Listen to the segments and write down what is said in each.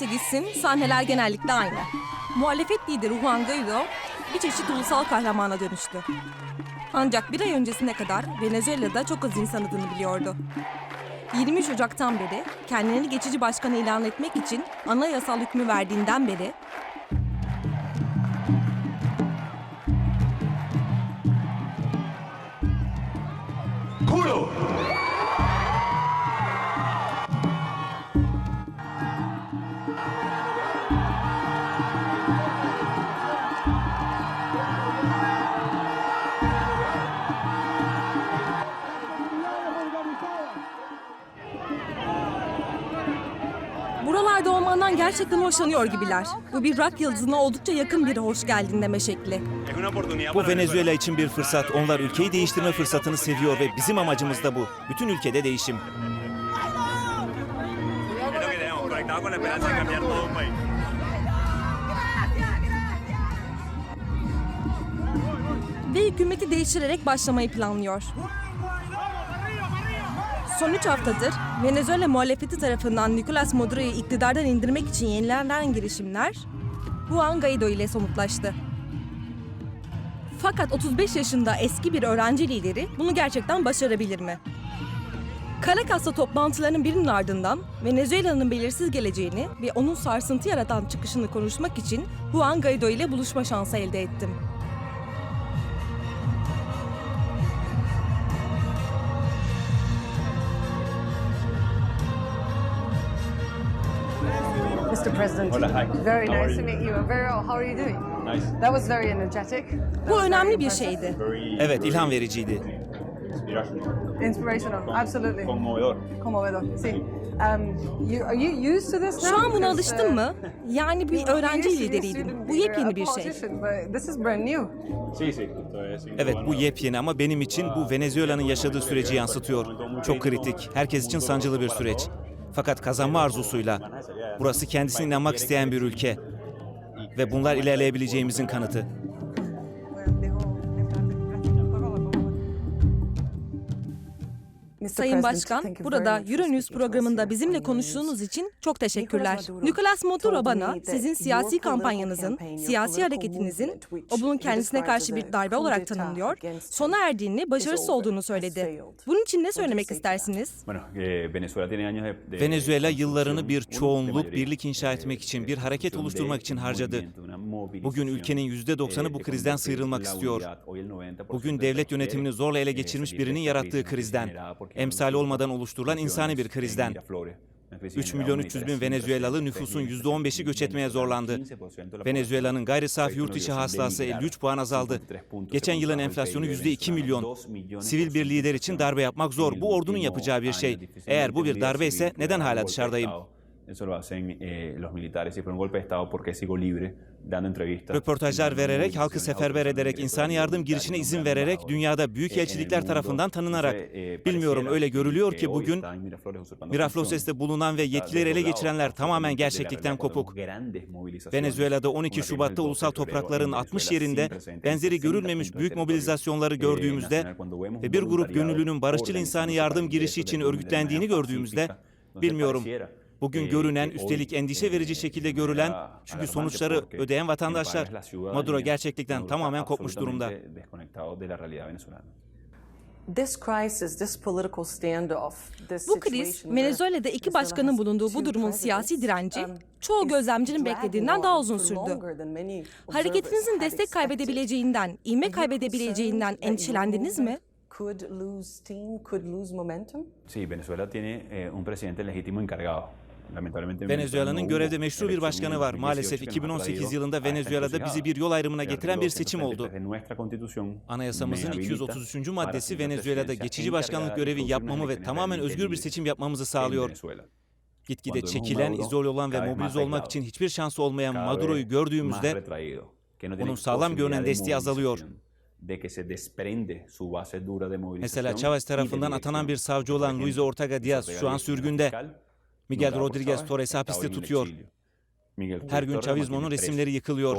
Giderse gitsin sahneler genellikle aynı. Muhalefet lideri Juan Guaido bir çeşit ulusal kahramana dönüştü. Ancak bir ay öncesine kadar Venezuela'da çok az insan adını biliyordu. 23 Ocak'tan beri kendini geçici başkan ilan etmek için anayasal hükmü verdiğinden beri gerçekten hoşlanıyor gibiler. Bu bir rock yıldızına oldukça yakın bir hoş geldin deme şekli. Bu Venezuela için bir fırsat. Onlar ülkeyi değiştirme fırsatını seviyor ve bizim amacımız da bu. Bütün ülkede değişim. Ve hükümeti değiştirerek başlamayı planlıyor. Son 3 haftadır Venezuela muhalefeti tarafından Nicolas Maduro'yu iktidardan indirmek için yenilenen girişimler Juan Guaido ile somutlaştı. Fakat 35 yaşında eski bir öğrenci lideri bunu gerçekten başarabilir mi? Caracas'ta toplantılarının birinin ardından Venezuela'nın belirsiz geleceğini ve onun sarsıntı yaratan çıkışını konuşmak için Juan Guaido ile buluşma şansı elde ettim. Mr. President. Hola, hi. Very How nice to meet you. Very well. How are you doing? Nice. That was very energetic. That Bu önemli bir şeydi. Evet, ilham vericiydi. inspirational. Absolutely. Conmovedor. Conmovedor. Sí. Um, you, are you used to this now? Şu an buna alıştın uh, mı? Yani bir öğrenci lideriydim. Bu yepyeni bir şey. This is brand new. Evet bu yepyeni ama benim için bu Venezuela'nın yaşadığı süreci yansıtıyor. Çok kritik, herkes için sancılı bir süreç. Fakat kazanma arzusuyla. Burası kendisine inanmak isteyen bir ülke. Ve bunlar ilerleyebileceğimizin kanıtı. Sayın Başkan, burada us programında bizimle on konuştuğunuz için çok teşekkürler. Nicolas Maduro bana sizin siyasi kampanyanızın, siyasi hareketinizin, movement, which o bunun he kendisine karşı bir darbe olarak tanımlıyor, sona erdiğini, başarısız olduğunu söyledi. Bunun için ne söylemek istersiniz? Eh, Venezuela yıllarını bir çoğunluk, de birlik inşa etmek için, bir hareket oluşturmak için harcadı. Bugün ülkenin %90'ı bu eh, krizden de sıyrılmak istiyor. unidad. Hoy el 90% Bugün de devlet yönetimini zorla ele eh, geçirmiş birinin yarattığı krizden, no olmadan oluşturulan insani bir krizden. 3 milyon 300 bin Venezuelalı nüfusun %15'i göç etmeye zorlandı. Venezuela'nın gayri safi yurt içi hasılası 53 puan azaldı. Geçen yılın enflasyonu %2 milyon. Sivil bir lider için darbe yapmak zor. Bu ordunun yapacağı bir şey. Eğer bu bir darbe ise neden hala dışarıdayım? Eso lo hacen eh, los militares. Si fuera un golpe de Estado, porque sigo libre. Röportajlar vererek, halkı seferber ederek, insani yardım girişine izin vererek dünyada büyük elçilikler tarafından tanınarak. Bilmiyorum öyle görülüyor ki bugün Mirafloses'te bulunan ve yetkileri ele geçirenler tamamen gerçeklikten kopuk. Venezuela'da 12 Şubat'ta ulusal toprakların 60 yerinde benzeri görülmemiş büyük mobilizasyonları gördüğümüzde ve bir grup gönüllünün barışçıl insani yardım girişi için örgütlendiğini gördüğümüzde bilmiyorum Bugün görünen, üstelik endişe verici şekilde görülen, çünkü sonuçları ödeyen vatandaşlar. Maduro gerçekten tamamen kopmuş durumda. Bu kriz, Venezuela'da iki başkanın bulunduğu bu durumun siyasi presidents, direnci, um, çoğu gözlemcinin beklediğinden daha uzun sürdü. Hareketinizin destek kaybedebileceğinden, ivme kaybedebileceğinden endişelendiniz mi? Could lose steam, could lose momentum? Sí, Venezuela tiene eh, un presidente legítimo encargado. Venezuela'nın görevde meşru bir başkanı var. 2018 Maalesef que nos ha 2018 traído yılında Venezuela'da bizi bir yol ayrımına getiren bir seçim oldu. 133 de nuestra Constitución Anayasamızın me habilita 233. para maddesi Venezuela'da geçici başkanlık görevi yapmamı ve tamamen özgür bir seçim yapmamızı sağlıyor. Gitgide çekilen, izole olan ve mobilize olmak için hiçbir şansı olmayan Maduro'yu gördüğümüzde onun sağlam görünen desteği azalıyor. de que se desprende su base dura de movilización Mesela Chavez tarafından atanan bir savcı olan Luis Ortega Diaz şu an Miguel Rodriguez Torres'i hapiste tutuyor. Her gün Chavismo'nun resimleri yıkılıyor.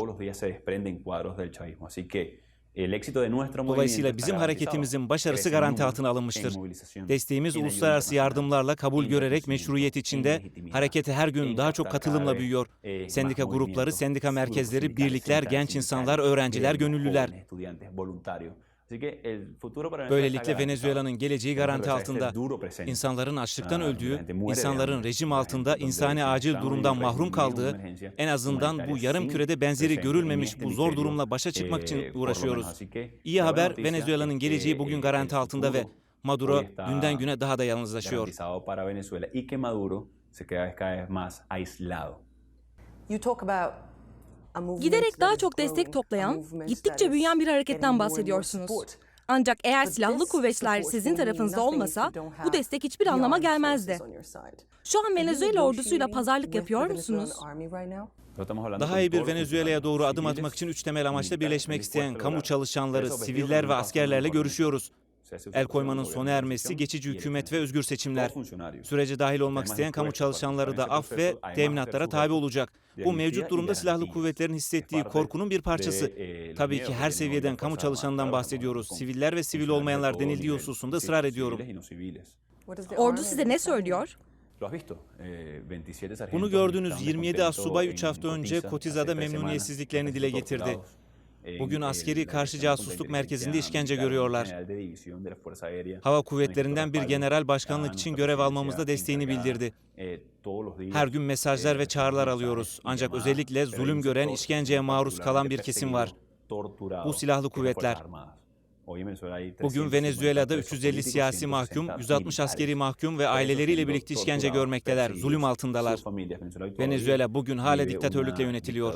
Dolayısıyla bizim hareketimizin başarısı garanti altına alınmıştır. Desteğimiz uluslararası yardımlarla kabul görerek meşruiyet içinde harekete her gün daha çok katılımla büyüyor. Sendika grupları, sendika merkezleri, birlikler, genç insanlar, öğrenciler, gönüllüler. Böylelikle Venezuela'nın geleceği garanti altında, insanların açlıktan öldüğü, insanların rejim altında insani acil durumdan mahrum kaldığı, en azından bu yarım kürede benzeri görülmemiş bu zor durumla başa çıkmak için uğraşıyoruz. İyi haber Venezuela'nın geleceği bugün garanti altında ve Maduro günden güne daha da yalnızlaşıyor. You talk about Giderek daha çok destek toplayan, gittikçe büyüyen bir hareketten bahsediyorsunuz. Ancak eğer silahlı kuvvetler sizin tarafınızda olmasa bu destek hiçbir anlama gelmezdi. Şu an Venezuela ordusuyla pazarlık yapıyor musunuz? Daha iyi bir Venezuela'ya doğru adım atmak için üç temel amaçla birleşmek isteyen kamu çalışanları, siviller ve askerlerle görüşüyoruz. El koymanın sona ermesi geçici hükümet ve özgür seçimler. Sürece dahil olmak isteyen kamu çalışanları da af ve teminatlara tabi olacak. Bu mevcut durumda silahlı kuvvetlerin hissettiği korkunun bir parçası. Tabii ki her seviyeden kamu çalışanından bahsediyoruz. Siviller ve sivil olmayanlar denildiği hususunda ısrar ediyorum. Ordu size ne söylüyor? Bunu gördünüz 27 assubay 3 hafta önce Kotiza'da memnuniyetsizliklerini dile getirdi. Bugün askeri karşı casusluk merkezinde işkence görüyorlar. Hava kuvvetlerinden bir general başkanlık için görev almamızda desteğini bildirdi. Her gün mesajlar ve çağrılar alıyoruz. Ancak özellikle zulüm gören, işkenceye maruz kalan bir kesim var. Bu silahlı kuvvetler. Bugün Venezuela'da 350 siyasi mahkum, 160 askeri mahkum ve aileleriyle birlikte işkence görmekteler, zulüm altındalar. Venezuela bugün hala diktatörlükle yönetiliyor.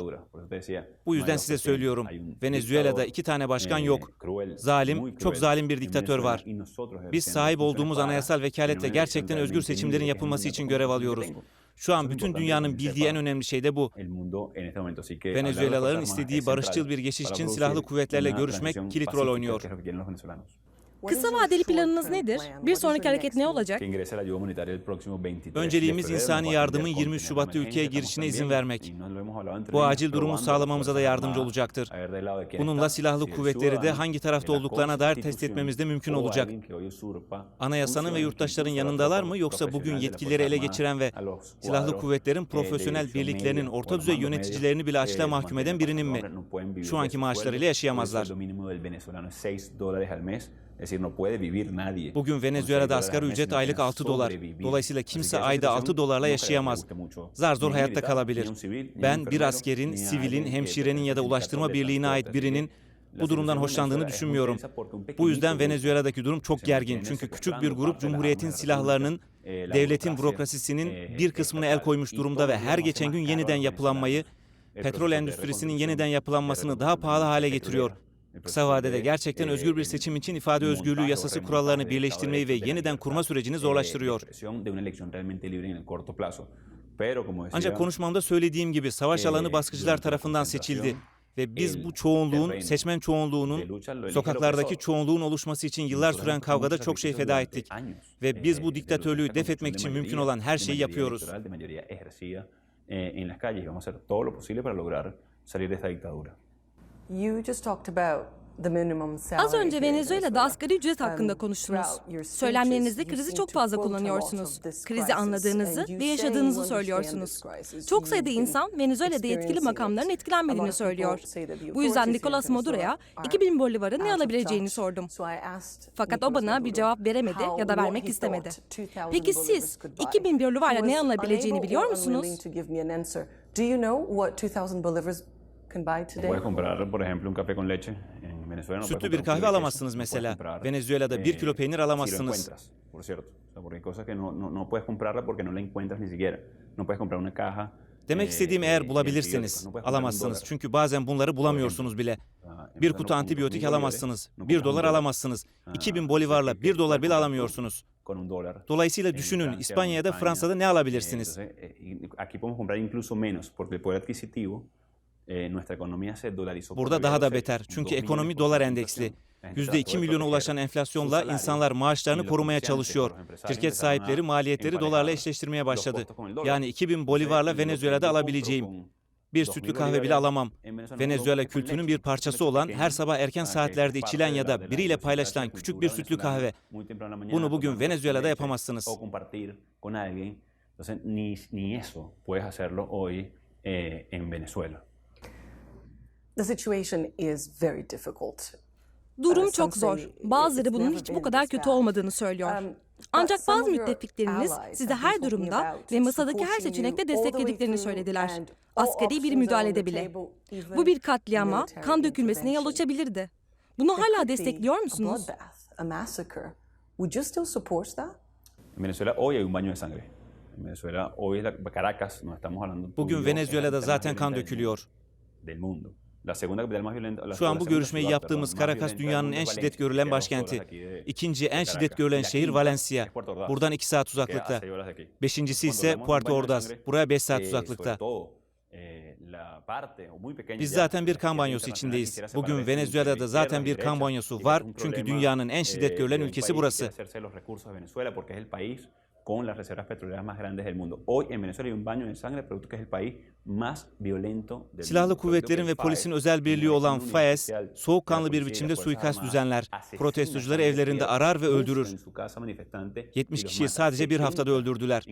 Bu yüzden size söylüyorum, Venezuela'da iki tane başkan yok. Zalim, çok zalim bir diktatör var. Biz sahip olduğumuz anayasal vekaletle gerçekten özgür seçimlerin yapılması için görev alıyoruz. Şu an bütün dünyanın bildiği en önemli şey de bu. Venezuelaların istediği barışçıl bir geçiş için silahlı kuvvetlerle görüşmek kilit rol oynuyor. Kısa vadeli planınız nedir? Bir sonraki hareket ne olacak? Önceliğimiz insani yardımın 23 Şubat'ta ülkeye girişine izin vermek. Bu acil durumu sağlamamıza da yardımcı olacaktır. Bununla silahlı kuvvetleri de hangi tarafta olduklarına dair test etmemiz de mümkün olacak. Anayasanın ve yurttaşların yanındalar mı yoksa bugün yetkileri ele geçiren ve silahlı kuvvetlerin profesyonel birliklerinin orta düzey yöneticilerini bile açlığa mahkum eden birinin mi? Şu anki maaşlarıyla yaşayamazlar. Bugün Venezuela'da asgari ücret aylık 6 dolar. Dolayısıyla kimse ayda 6 dolarla yaşayamaz. Zar zor hayatta kalabilir. Ben bir askerin, sivilin, hemşirenin ya da ulaştırma birliğine ait birinin bu durumdan hoşlandığını düşünmüyorum. Bu yüzden Venezuela'daki durum çok gergin. Çünkü küçük bir grup Cumhuriyet'in silahlarının, devletin bürokrasisinin bir kısmına el koymuş durumda ve her geçen gün yeniden yapılanmayı, petrol endüstrisinin yeniden yapılanmasını daha pahalı hale getiriyor. Kısa vadede gerçekten özgür bir seçim için ifade özgürlüğü yasası kurallarını birleştirmeyi ve yeniden kurma sürecini zorlaştırıyor. Ancak konuşmamda söylediğim gibi savaş alanı baskıcılar tarafından seçildi ve biz bu çoğunluğun, seçmen çoğunluğunun, sokaklardaki çoğunluğun oluşması için yıllar süren kavgada çok şey feda ettik. Ve biz bu diktatörlüğü def etmek için mümkün olan her şeyi yapıyoruz. en las calles vamos a hacer todo lo posible para lograr salir de esta dictadura. You just talked about Az önce Venezuela'da asgari ücret hakkında konuştunuz. Söylemlerinizde krizi çok fazla kullanıyorsunuz. Krizi anladığınızı ve yaşadığınızı söylüyorsunuz. Çok sayıda insan Venezuela'da yetkili makamların etkilenmediğini söylüyor. Bu yüzden Nicolas Maduro'ya 2000 Bolivar'ın ne alabileceğini sordum. Fakat o bana bir cevap veremedi ya da vermek istemedi. Peki siz 2000 Bolivar'la ne alabileceğini biliyor musunuz? can buy today. Puedes comprar, por ejemplo, un café con leche en Venezuela. No Sütlü bir kahve alamazsınız mesela. Venezuela'da bir kilo eh, peynir alamazsınız. Por cierto. Porque hay cosas que no, no, no puedes comprarla porque no la encuentras ni siquiera. No puedes comprar una caja. Demek eh, istediğim eğer bulabilirsiniz, alamazsınız. Çünkü bazen bunları bulamıyorsunuz bile. Bir kutu antibiyotik ¿eh? alamazsınız, bir dolar alamazsınız. Ah, 2000 bolivarla bir dolar bile alamıyorsunuz. Dolayısıyla düşünün İspanya'da, Fransa'da ne alabilirsiniz? Eh, nuestra economía se dolarizó. Burada daha da beter. Çünkü ekonomi dolar endeksli. inflación. La gente %2 trató de milyona ulaşan enflasyonla insanlar maaşlarını korumaya çalışıyor. Şirket sahipleri maliyetleri dolarla eşleştirmeye başladı. Yani 2000 Entonces, bolivarla Venezuela'da alabileceğim Bir sütlü kahve bile alamam. Venezuela kültürünün bir parçası olan her sabah erken saatlerde içilen ya da biriyle paylaşılan küçük bir sütlü kahve. Bunu bugün Venezuela'da yapamazsınız. Entonces, ni, ni eso puedes hacerlo hoy eh, en Venezuela. The situation is very difficult. Durum Uh, çok zor. Bazıları bunun hiç bu kadar kötü olmadığını söylüyor. Um, Ancak bazı müttefikleriniz been her durumda ve masadaki her seçenekte desteklediklerini söylediler. Askeri bir options are on müdahale the bile. Bu bir katliama, kan dökülmesine yol açabilirdi. Bunu hala destekliyor musunuz? Venezuela hoy hay un baño de sangre. En Venezuela hoy es la Caracas, no estamos hablando. Bugün Venezuela'da zaten kan dökülüyor. Del mundo. Şu an bu görüşmeyi yaptığımız Caracas dünyanın en es şiddet görülen başkenti. İkinci en de şiddet görülen şehir Valencia. Buradan 2 saat uzaklıkta. Beşincisi ise Puerto Ordaz. Buraya 5 saat eh, uzaklıkta. eh, Biz zaten bir kan banyosu içindeyiz. Bugün Venezuela'da zaten bir kan banyosu var. Çünkü dünyanın en eh, şiddet görülen ülkesi burası. Con las reservas petroleras más grandes del mundo. Hoy en Venezuela hay un baño de sangre producto que es el país más violento del Silahlı kuvvetlerin ve polisin özel birliği olan FAES, soğukkanlı bir biçimde suikast düzenler, protestocuları evlerinde arar ve öldürür. 70 kişiyi sadece bir haftada öldürdüler.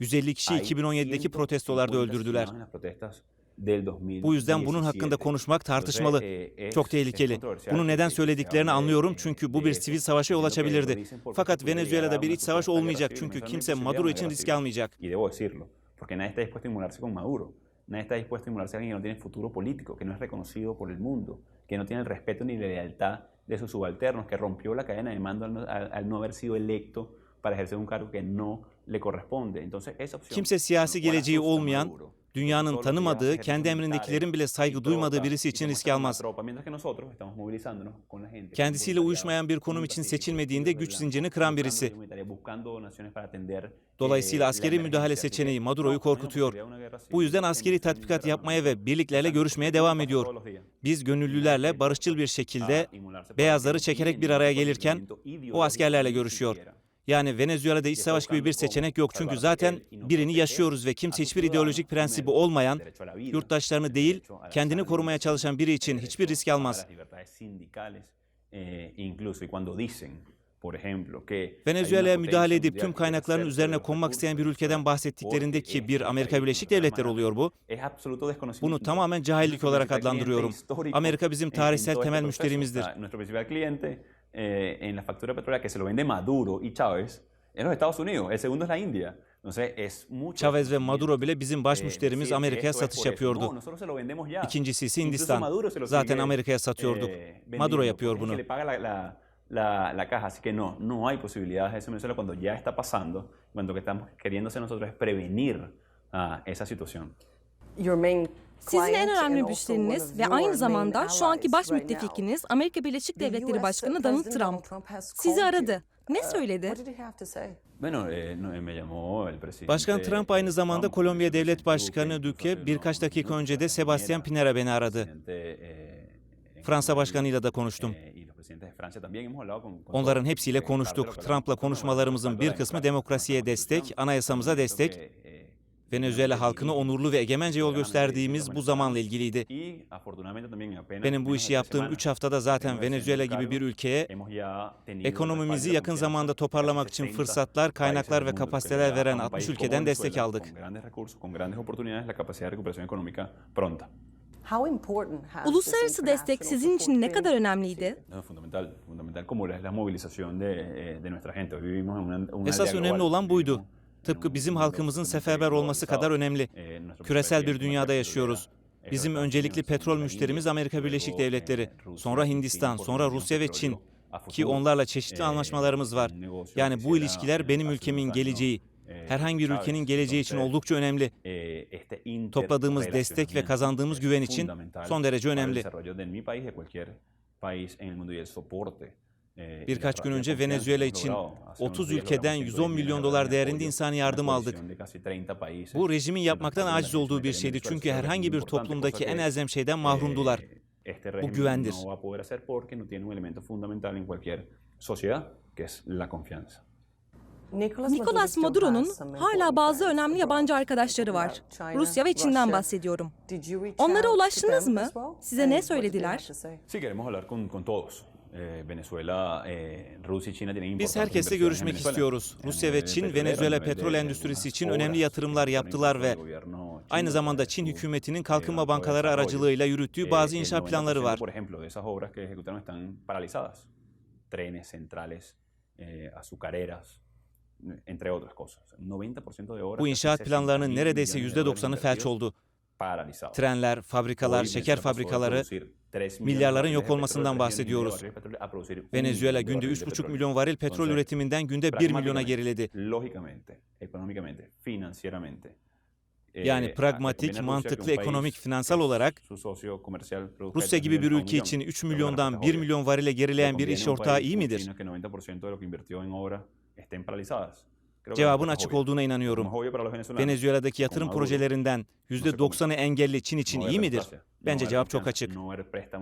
150 kişiyi 2017'deki protestolarda öldürdüler. Bu yüzden bunun hakkında konuşmak tartışmalı. Çok tehlikeli. Bunu neden söylediklerini anlıyorum çünkü bu bir sivil savaşa yol açabilirdi. Fakat Venezuela'da bir iç savaş olmayacak çünkü kimse Maduro için risk almayacak. Porque nadie está dispuesto a inmolarse con Maduro. Nadie está dispuesto a inmolarse a alguien que no tiene futuro político, que no es reconocido por el mundo, que no tiene el respeto ni la lealtad de sus subalternos, que rompió la cadena de mando al no, al- al no haber sido electo para ejercer un cargo que no le corresponde. Entonces, esa opción, Kimse siyasi geleceği olmayan, dünyanın tanımadığı, kendi emrindekilerin bile saygı duymadığı birisi için risk almaz. Kendisiyle uyuşmayan bir konum için seçilmediğinde güç zincirini kıran birisi. Dolayısıyla eh, askeri müdahale seçeneği Maduro'yu korkutuyor. Bu yüzden en askeri tatbikat yapmaya ve birliklerle görüşmeye devam ediyor. Biz gönüllülerle barışçıl bir şekilde beyazları çekerek bir araya gelirken o askerlerle görüşüyor. Yani Venezuela'da iç savaş gibi bir seçenek yok çünkü zaten birini yaşıyoruz ve kimse hiçbir ideolojik prensibi olmayan, yurttaşlarını değil, kendini korumaya çalışan biri için hiçbir risk almaz. Venezuela'ya müdahale edip tüm kaynakların üzerine konmak isteyen bir ülkeden bahsettiklerinde ki bir Amerika Birleşik Devletleri oluyor bu. Bunu tamamen cahillik olarak adlandırıyorum. Amerika bizim tarihsel temel müşterimizdir. Eh, en la factura petrolera que se lo vende Maduro y Chávez es los Estados Unidos. El segundo es la India. Entonces es mucho Chavez ve Maduro bile bizim baş Eh, müşterimiz Amerika'ya satış yapıyordu. No, nosotros se lo vendemos ya. İkincisi ise Hindistan. Maduro se lo Zaten Amerika'ya satıyorduk. eh, Maduro yapıyor bunu. que le paga la, la, caja. Así que no, no hay posibilidades de eso en Venezuela cuando ya está pasando. Cuando lo que estamos queriendo hacer nosotros es prevenir ah, esa situación. Your main Sizin en önemli müşteriniz ve aynı zamanda şu anki baş müttefikiniz Amerika Birleşik Devletleri Başkanı Donald Trump. Sizi aradı. Ne Uh, söyledi? Eh, presidente. Başkan Trump aynı zamanda Kolombiya Devlet Başkanı Duque, incluso birkaç dakika önce de Sebastian Pinera beni aradı. eh, Fransa Başkanı'yla da konuştum. eh, Onların hepsiyle Eh, konuştuk. Trump'la konuşmalarımızın bir kısmı demokrasiye destek, anayasamıza destek, eh, Venezuela halkına onurlu ve egemence yol gösterdiğimiz bu zamanla ilgiliydi. Benim bu işi yaptığım semanas 3 haftada zaten Venezuela gibi bir ülkeye ekonomimizi yakın zamanda toparlamak için 60 fırsatlar, kaynaklar ve kapasiteler veren a un 60 país como ülkeden destek aldık. Uluslararası destek sizin için ne kadar önemliydi? Esas önemli olan buydu. Tıpkı bizim halkımızın seferber olması kadar önemli. Küresel bir dünyada yaşıyoruz. Bizim öncelikli petrol müşterimiz Amerika Birleşik Devletleri, sonra Hindistan, sonra Rusya ve. Çin. Ki onlarla çeşitli anlaşmalarımız var. Yani bu ilişkiler benim ülkemin geleceği, herhangi bir ülkenin geleceği için oldukça önemli. Topladığımız destek ve kazandığımız güven için son derece önemli. Eh, y Birkaç gün önce Venezuela için logrado. Hace unos 30 días ülkeden logramos 110 milyon dolar de değerinde una yardım aldık. coalición de casi 30 países. Bu rejimin yapmaktan aciz olduğu bir şeydi çünkü herhangi bir toplumdaki en elzem şeyden eh, mahrumdular. este régimen güvendir. Nicolas Maduro'nun hala bazı önemli yabancı arkadaşları var. Rusya ve Çin'den bahsediyorum. Onlara ulaştınız mı? Size ne söylediler? Biz herkesle görüşmek istiyoruz. Rusya ve Çin, Venezuela petrol endüstrisi için önemli yatırımlar yaptılar ve aynı zamanda Çin hükümetinin kalkınma bankaları aracılığıyla yürüttüğü bazı inşaat 90%, planları var. Trenes, centrales, azucareras, entre otras cosas. 90% de obras. Bu inşaat 60 planlarının neredeyse millones de dólares %90'ı felç oldu. Trenler, fabrikalar, şeker fabrikaları producir 3 millones de milyarların yok olmasından 3 millones de bahsediyoruz. Venezuela günde barriles de 3,5 petróleo. milyon varil petrol üretiminden günde 1 milyona geriledi. Eh, Yani pragmatik, mantıklı, ekonomik, finansal olarak Rusya 3 gibi bir ülke için 3 Creo que la milyondan respuesta 1 es obvia. milyon varile ¿Le gerileyen bir iş ortağı iyi midir? China que 90% de lo que invirtió en obra estén paralizadas? Creo que la Cevabın respuesta açık olduğuna inanıyorum. Venezuela'daki yatırım projelerinden %90'ı engelli Çin için iyi midir? Bence cevap çok açık.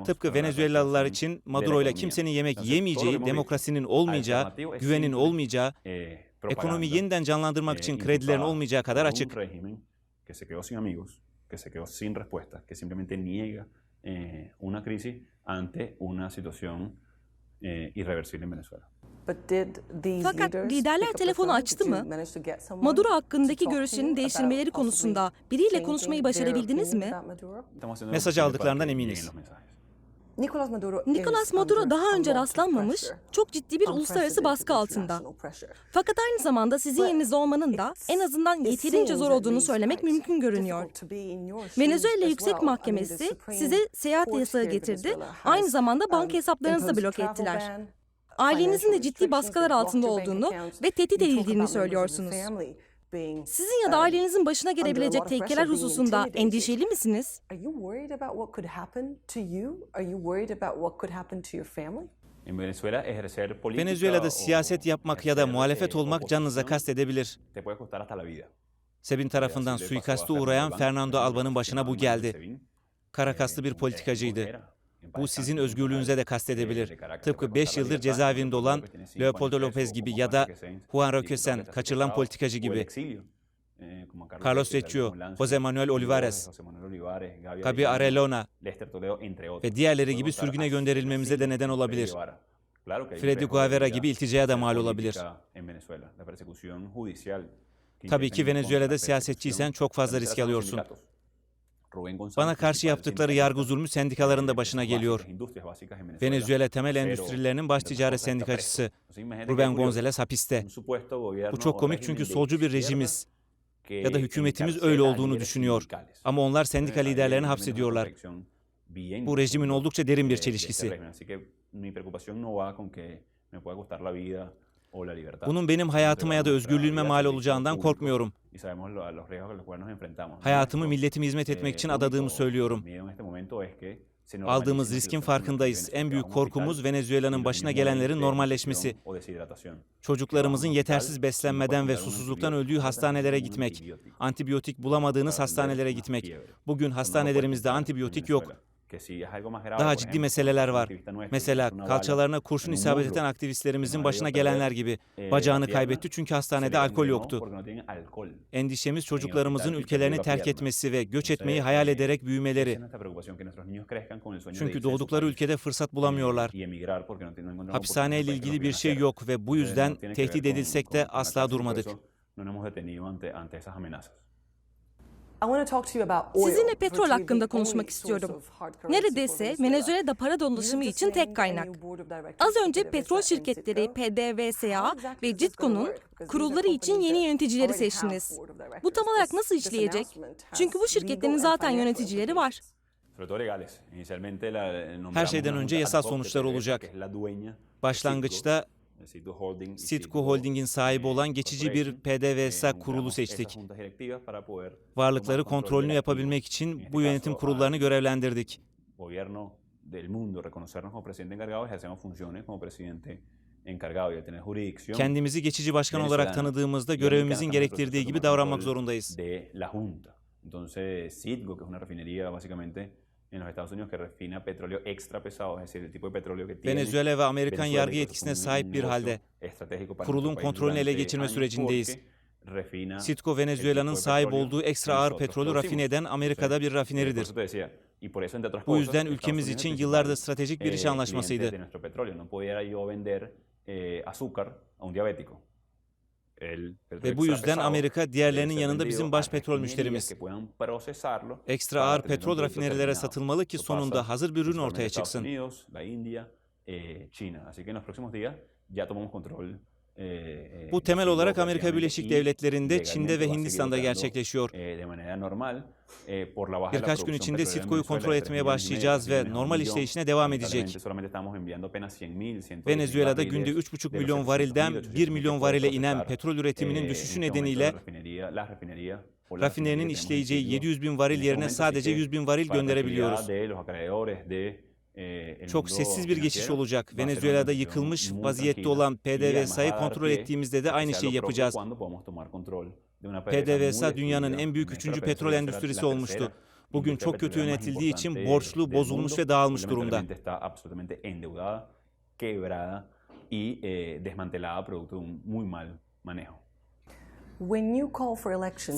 Tıpkı Venezuelalılar için Maduro ile kimsenin yemek yemeyeceği, demokrasinin olmayacağı, güvenin olmayacağı, eh, propaganda, yeniden canlandırmak eh, için kredilerin olmayacağı kadar açık. que se quedó sin respuestas, que simplemente niega eh, una crisis ante una situación eh, irreversible en Venezuela. Fakat liderler telefonu açtı mı? Maduro hakkındaki görüşlerini değiştirmeleri konusunda biriyle konuşmayı başarabildiniz mi? Mesaj aldıklarından eminiz. Nicolas Maduro daha önce rastlanmamış, çok ciddi bir uluslararası baskı altında. Fakat aynı zamanda sizin yerinizde olmanın da en azından yeterince zor olduğunu söylemek mümkün görünüyor. Venezuela Yüksek Mahkemesi size seyahat yasağı getirdi, aynı zamanda banka hesaplarınızı da bloke ettiler. Ailenizin de ciddi baskılar altında olduğunu ve tehdit edildiğini söylüyorsunuz. Sizin ya da ailenizin başına gelebilecek tehlikeler hususunda endişeli misiniz? Venezuela'da siyaset yapmak ya da muhalefet eh, olmak canınıza kastedebilir. Sebin tarafından suikaste uğrayan Fernando Alba'nın başına bu geldi. Kara kaslı bir politikacıydı. Bu sizin özgürlüğünüze de kastedebilir. Tıpkı 5 yıldır cezaevinde olan Leopoldo López gibi ya da Juan Roque Sen, kaçırılan politikacı gibi. Carlos Recchio, José Manuel Olivares, Gabi Arellona ve diğerleri gibi sürgüne gönderilmemize de neden olabilir. Freddy Guevara gibi ilticaya da mal olabilir. Tabii ki Venezuela'da siyasetçiysen çok fazla risk alıyorsun. Bana karşı yaptıkları yargı zulmü sendikaların da başına geliyor. Venezuela temel endüstrilerinin baş ticaret sendikacısı Ruben González hapiste. Bu çok komik çünkü solcu bir rejimiz ya da hükümetimiz öyle olduğunu düşünüyor. Ama onlar sendika liderlerini hapsediyorlar. Bu rejimin oldukça derin bir çelişkisi. Bunun benim hayatıma ya da özgürlüğüme mal olacağından korkmuyorum. Hayatımı milletime hizmet etmek için adadığımı söylüyorum. Aldığımız riskin farkındayız. En büyük korkumuz Venezuela'nın başına gelenlerin normalleşmesi. Çocuklarımızın yetersiz beslenmeden ve susuzluktan öldüğü hastanelere gitmek. Antibiyotik bulamadığınız hastanelere gitmek. Bugün hastanelerimizde antibiyotik yok. Daha ciddi meseleler var. Mesela kalçalarına kurşun isabet eden aktivistlerimizin başına gelenler gibi. Bacağını kaybetti çünkü hastanede alkol yoktu. Endişemiz çocuklarımızın ülkelerini terk etmesi ve göç etmeyi hayal ederek büyümeleri. Çünkü doğdukları ülkede fırsat bulamıyorlar. Hapishaneyle ilgili bir şey yok ve bu yüzden tehdit edilsek de asla durmadık. Sizinle petrol hakkında konuşmak istiyorum. Neredeyse Venezuela'da para dolaşımı için tek kaynak. Az önce petrol şirketleri PDVSA ve CITCO'nun kurulları için yeni yöneticileri seçtiniz. Bu tam olarak nasıl işleyecek? Çünkü bu şirketlerin zaten yöneticileri var. Her şeyden önce yasal sonuçlar olacak. Başlangıçta Citgo Holding'in sahibi olan geçici bir PDVSA kurulu seçtik. Varlıkları kontrolünü yapabilmek için bu yönetim kurullarını görevlendirdik. Kendimizi geçici başkan olarak tanıdığımızda görevimizin gerektirdiği gibi davranmak zorundayız. Entonces, Citgo, que es una refinería básicamente en los Estados Unidos que refina petróleo extra pesado, es decir, el tipo de petróleo que tiene. Venezuela ve Amerikan Venezuela, yargı yetkisine sahip bir halde kurulun kontrolünü ele geçirme sürecindeyiz. tipo Venezuela'nın sahip olduğu ekstra ağır petrolü rafine eden Amerika'da bir rafineridir. Bu cosas, yüzden ülkemiz için principal, stratejik bir eh, iş cliente anlaşmasıydı. Ve bu yüzden Amerika diğerlerinin yanında bizim baş petrol müşterimiz. Ekstra ağır petrol rafinerilere satılmalı ki sonunda hazır bir ürün ortaya çıksın. Ya tomamos control Bu temel Citgo olarak Amerika Birleşik Devletleri'nde, Çin'de ve Hindistan'da gerçekleşiyor. de la Birkaç gün içinde Venezuela kontrol etmeye 3 millones y medio, başlayacağız 3 ve normal işleyişine devam edecek. solamente estamos enviando apenas 100.000, 120.000 Venezuela'da günde de 3,5 los milyon 800.000 varilden 1 que milyon varile inen petrol üretiminin eh, düşüşü nedeniyle rafinerinin işleyeceği Citgo 700 bin varil yerine sadece que 100 bin varil gönderebiliyoruz. Çok sessiz bir geçiş olacak. Venezuela'da yıkılmış vaziyette olan PDVSA'yı kontrol ettiğimizde de aynı şeyi yapacağız. PDVSA dünyanın en büyük üçüncü petrol endüstrisi olmuştu. Bugün çok kötü yönetildiği için borçlu, bozulmuş ve dağılmış durumda. y eh, desmantelada producto de un muy mal manejo.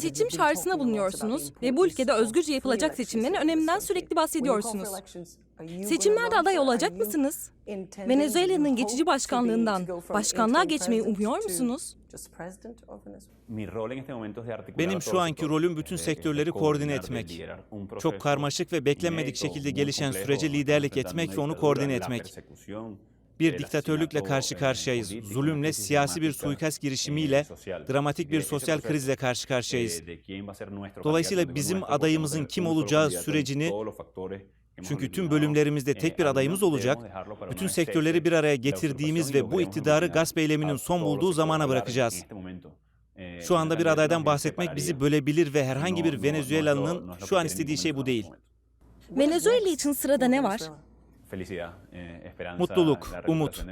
Seçim çağrısına bulunuyorsunuz ve bu ülkede özgürce yapılacak seçimlerin elections öneminden sürekli bahsediyorsunuz. elections, are you gonna Seçimlerde aday for- olacak are you mısınız? Venezuela'nın you geçici başkanlığından başkanlığa geçmeyi umuyor musunuz? Benim şu anki rolüm bütün de- de sektörleri koordine etmek. Çok karmaşık ve beklenmedik şekilde gelişen sürece liderlik etmek ve onu koordine etmek. Bir diktatörlükle karşı eh, karşıyayız. Zulümle, siyasi bir suikast eh, girişimiyle dramatik bir sosyal krizle karşı karşıyayız. eh, Dolayısıyla bizim adayımızın kim olacağı sürecini Çünkü tüm bölümlerimizde eh, tek bir adayımız algunos olacak. Bütün sektörleri bir araya getirdiğimiz ve bu iktidarı gasp eyleminin son bulduğu zamana bırakacağız. Eh, Şu anda bir adaydan bahsetmek bizi bölebilir ve herhangi bir lo şu an istediği şey bu değil. Venezuela için sırada ne var? Eh, Mutluluk, umut,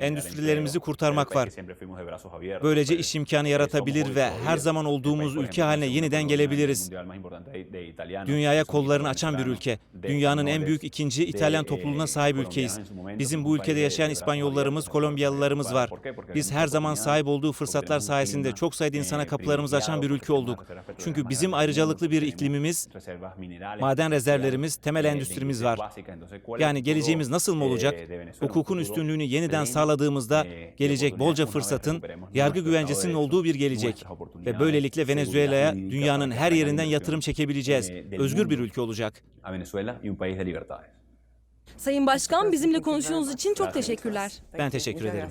endüstrilerimizi kurtarmak var. Böylece iş imkanı yaratabilir ve her zaman olduğumuz ülke haline yeniden gelebiliriz. Dünyaya kollarını açan bir ülke. Dünyanın en büyük ikinci İtalyan eh, topluluğuna sahip ülkeyiz. Bizim bu ülkede de- yaşayan İspanyollarımız, Kolombiyalılarımız ¿por var. Biz her zaman sahip olduğu fırsatlar sayesinde çok sayıda insana eh, kapılarımızı açan bir ülke olduk. Çünkü bizim ayrıcalıklı bir iklimimiz, maden rezervlerimiz, temel endüstrimiz var. básicas. Entonces, ¿cuál es el Yani geleceğimiz nasıl mı olacak? Un Hukukun üstünlüğünü yeniden sağladığımızda eh, gelecek bolca fırsatın, yargı güvencesinin olduğu bir gelecek. Ve böylelikle Venezuela'ya dünyanın her yerinden yatırım çekebileceğiz. Özgür bir ülke olacak. Sayın Başkan bizimle konuştuğunuz için çok teşekkürler. Ben teşekkür ederim.